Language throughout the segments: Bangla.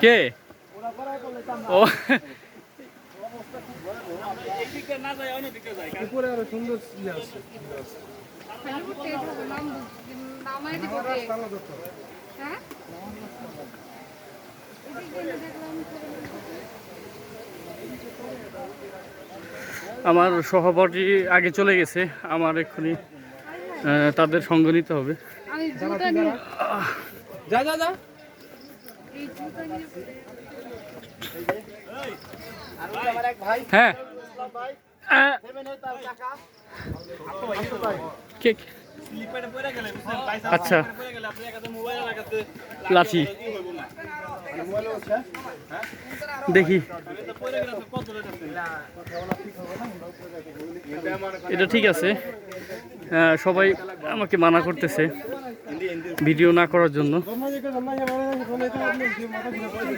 কে? ও। আমার সহপাঠী আগে চলে গেছে আমার এক্ষুনি তাদের সঙ্গ নিতে হবে। যা যা যা। হ্যাঁ। আচ্ছা। লাঠি। দেখি। এটা ঠিক আছে। সবাই আমাকে মানা করতেছে। ভিডিও না করার জন্য।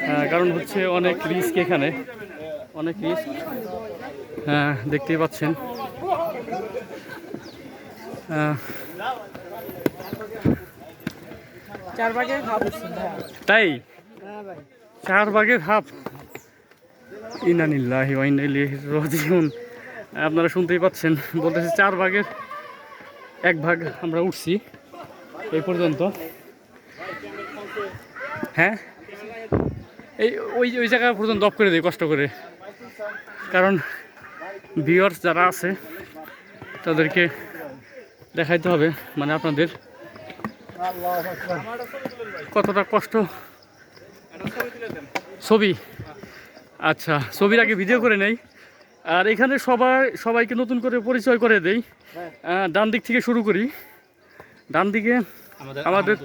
আহ, কারণ হচ্ছে অনেক রিস্ক এখানে। অনেক রিস্ক হ্যাঁ দেখতেই পাচ্ছেন। ভাব তাই? হ্যাঁ চার ভাগের হাফ? ইনানিল্লাহি রাজিউন। আপনারা শুনতেই পাচ্ছেন বলতেছে চার ভাগের এক ভাগ আমরা উঠছি। এই পর্যন্ত। হ্যাঁ? এই ওই ওই জায়গা পর্যন্ত অফ করে দিই, কষ্ট করে। কারণ ভিউয়ার্স যারা আছে, তাদেরকে দেখাইতে হবে মানে আপনাদের কতটা কষ্ট। ছবি? আচ্ছা ছবির আগে ভিডিও করে নেই। আর এখানে সবাই, সবাইকে নতুন করে পরিচয় করে দেই। ডান দিক থেকে শুরু করি। ডান দিকে আমাদের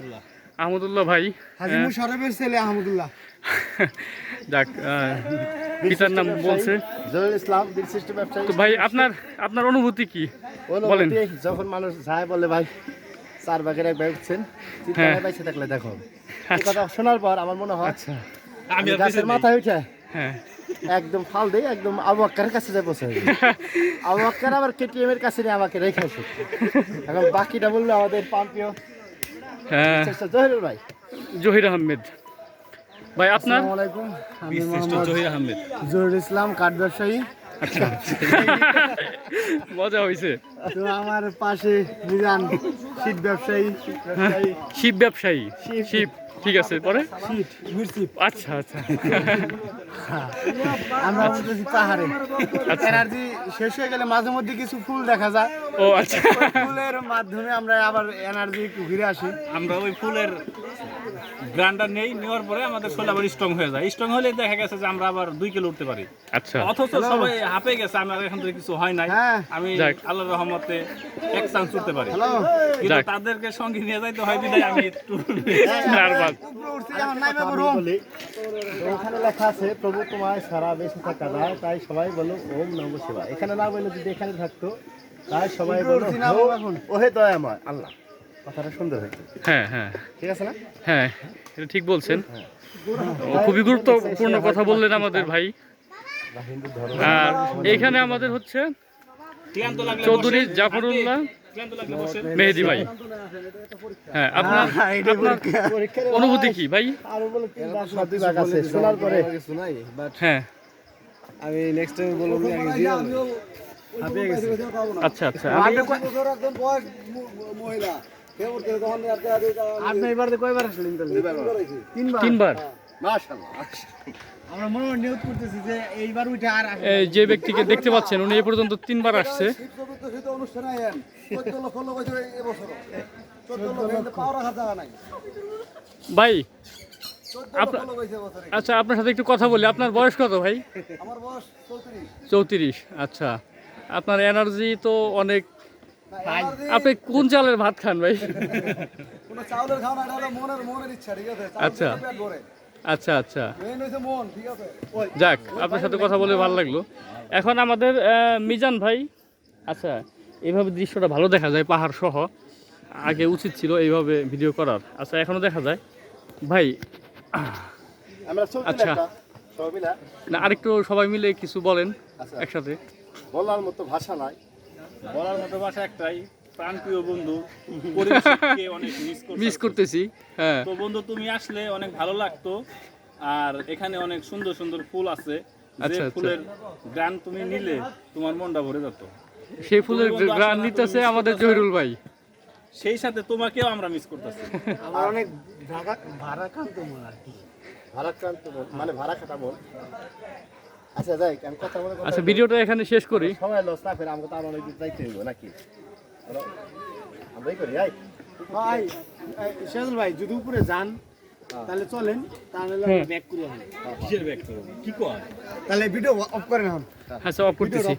আহমদুল্লাহ। ভাই হাজি মুশারফের ছেলে আহমদুল্লাহ। যাক পিতার নাম বলছে। জহুরুল ইসলাম বীর সৃষ্ট তো ভাই আপনার আপনার অনুভূতি কি? বলেন। যখন মানুষ যায় বলে ভাই চার ভাগের এক ভাগ উঠছেন চিন্তা হ্যাঁ। থাকলে দেখো কথা শোনার পর আমার মনে হয় আচ্ছা। আমি গাছের মাথায় উঠে হ্যাঁ। একদম ফাল দিয়ে একদম আবু আক্কারের কাছে যাই বসে আবু আবার কেটিএম এর কাছে নিয়ে আমাকে রেখে আসে। এখন বাকিটা বলল আমাদের পাম্পিও। হ্যাঁ। চেষ্টা জহিরুল ভাই। জহির আহমেদ। ভাই আপনার? আসসালামু আলাইকুম। আমি মোহাম্মদ আহমেদ। জহুরুল ইসলাম কাঠ ব্যবসায়ী। আচ্ছা। মজা হয়েছে তো আমার পাশে মিজান শীত ব্যবসায়ী ব্যবসায়ী। শিব ব্যবসায়ী। শিব ঠিক আছে। পরে? শীত আচ্ছা আচ্ছা। আমরা বলতেছি পাহাড়ে। এনার্জি শেষ হয়ে গেলে মাঝে মধ্যে কিছু ফুল দেখা যায়। ও আচ্ছা। ফুলের মাধ্যমে আমরা আবার এনার্জি ঘুরে আসি। আমরা ওই ফুলের গ্রান্ডার নেই নেওয়ার পরে আমাদের শরীর আবার স্ট্রং হয়ে যায়। স্ট্রং হলে দেখা গেছে যে আমরা আবার দুই কিলো উঠতে পারি। আচ্ছা। অথচ সবাই হাঁপে গেছে আমার এখান থেকে কিছু হয় নাই। হ্যাঁ। আমি। আল্লাহর রহমতে এক চান্স উঠতে পারি। কিন্তু তাদেরকে সঙ্গে নিয়ে যাইতে হয় বিদায় আমি একটু নার্ভাস। উপরে উঠতে যেমন নাইমে আমি রুম তো ওখানে লেখা আছে প্রভু তোমায় সারা বেঁচে থাকা দাও তাই সবাই বলো ওম নম শিবা এখানে না বললে যদি এখানে থাকতো তাই সবাই বলো উঠছি না "হো, এখন। ওহে দয়াময় আল্লাহ। কথাটা সুন্দর হয়েছে। হ্যাঁ হ্যাঁ। ঠিক আছে না? হ্যাঁ এটা ঠিক বলছেন। ও, খুবই গুরুত্বপূর্ণ কথা বললেন আমাদের ভাই। আর এখানে আমাদের হচ্ছে চৌধুরী জাফরুল্লাহ। মেহেদি ভাই। হ্যাঁ আপনার আপনার অনুভূতি কি ভাই? শোনার পরে। হ্যাঁ। আমি নেক্সট টাইম বলব আচ্ছা আচ্ছা আমি আপনি এবার কয়বার আসলেন তাহলে? তিনবার? তিনবার? মাশাআল্লাহ আমরা মনে হয় নিয়োগ করতেছি যে এইবার উঠে আর আসব এই যে ব্যক্তিকে দেখতে পাচ্ছেন উনি এ পর্যন্ত তিনবার আসছে ভাই আচ্ছা আপনার সাথে একটু কথা বলি। আপনার বয়স কত ভাই? আমার বয়স চৌত্রিশ। আচ্ছা। আপনার এনার্জি তো অনেক আপনি কোন চালের ভাত খান ভাই? আচ্ছা। আচ্ছা আচ্ছা। আছে? যাক আপনার সাথে কথা বলে ভালো লাগল। এখন আমাদের মিজান ভাই আচ্ছা এইভাবে দৃশ্যটা ভালো দেখা যায় পাহাড় সহ আগে উচিত ছিল এইভাবে ভিডিও করার। আচ্ছা এখনও দেখা যায়। ভাই আচ্ছা। একটা সবাই মিলে। না আরেকটু সবাই মিলে কিছু বলেন আচ্ছা। একসাথে। বলার মতো ভাষা নাই। বলার মতো ভাষা একটাই প্রাণপ্রিয় বন্ধু। অনেক মিস মিস করতেছি হ্যাঁ। তো বন্ধু তুমি আসলে অনেক ভালো লাগতো। আর এখানে অনেক সুন্দর সুন্দর ফুল আছে। যে আচ্ছা, আচ্ছা। ফুলের গান তুমি নিলে তোমার মনটা ভরে যেত। সেই ফুলের গ্রান নিতেছে আমাদের জহিরুল ভাই। সেই সাথে তোমাকেও আমরা মিস করতেছি। আমার অনেক ভাড়া মনে আর কি। ভারাক্রান্ত মানে ভাড়া খাটা মন। আচ্ছা যাই আমি কথা বলে আচ্ছা ভিডিওটা এখানে শেষ করি। সময় লস না করে আমাকে তো আরও অনেক দূর যাইতে হইব নাকি? আমরা- আমরাই করি আই। ভাই সেজল ভাই যদি উপরে যান তাহলে চলেন তাহলে ব্যাক করে কিসের ব্যাগ কি কয়? তাহলে ভিডিও অফ করেন এখন। আচ্ছা অফ করতেছি।